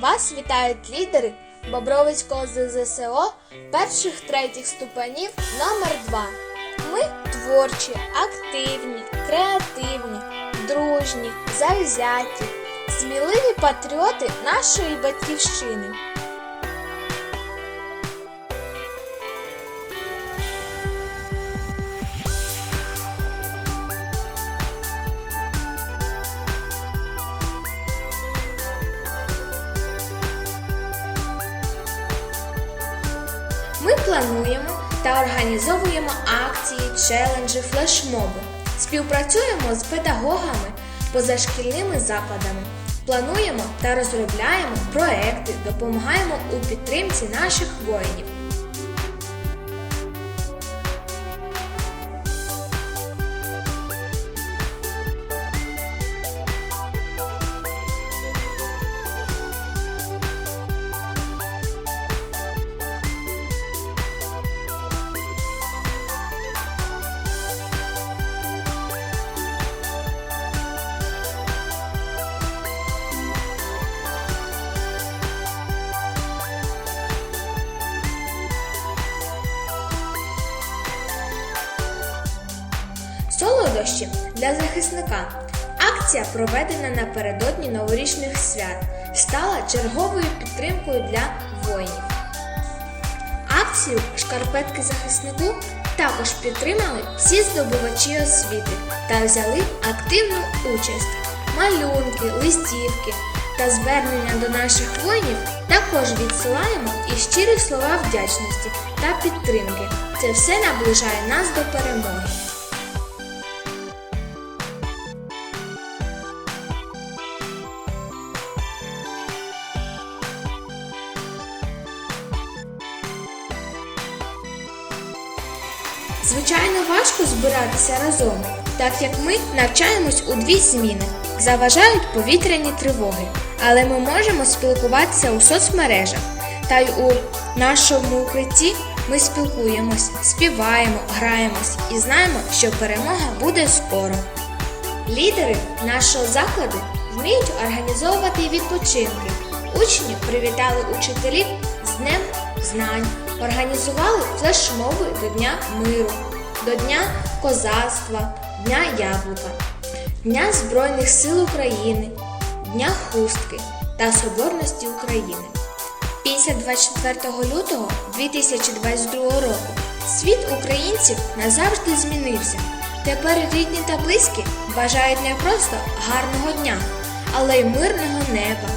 Вас вітають лідери Бобровицького ЗЗСО перших третіх ступенів номер 2 Ми творчі, активні, креативні, дружні, завзяті, сміливі патріоти нашої батьківщини. Плануємо та організовуємо акції, челенджі, флешмоби. Співпрацюємо з педагогами, позашкільними закладами. Плануємо та розробляємо проекти, допомагаємо у підтримці наших воїнів. Солодощі для захисника. Акція, проведена напередодні новорічних свят, стала черговою підтримкою для воїнів. Акцію Шкарпетки захиснику також підтримали всі здобувачі освіти та взяли активну участь. Малюнки, листівки та звернення до наших воїнів також відсилаємо і щирі слова вдячності та підтримки. Це все наближає нас до перемоги. Звичайно, важко збиратися разом, так як ми навчаємось у дві зміни. Заважають повітряні тривоги, але ми можемо спілкуватися у соцмережах. Та й у нашому укритті ми спілкуємось, співаємо, граємось і знаємо, що перемога буде скоро. Лідери нашого закладу вміють організовувати відпочинки. Учні привітали учителів з Днем знань, організували флешмоби до Дня миру, до Дня козацтва, Дня яблука, Дня Збройних сил України, Дня хустки та Соборності України. Після 24 лютого 2022 року світ українців назавжди змінився. Тепер рідні та близькі бажають не просто гарного дня, але й мирного неба,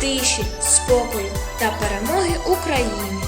тиші, спокою та перемоги Україні.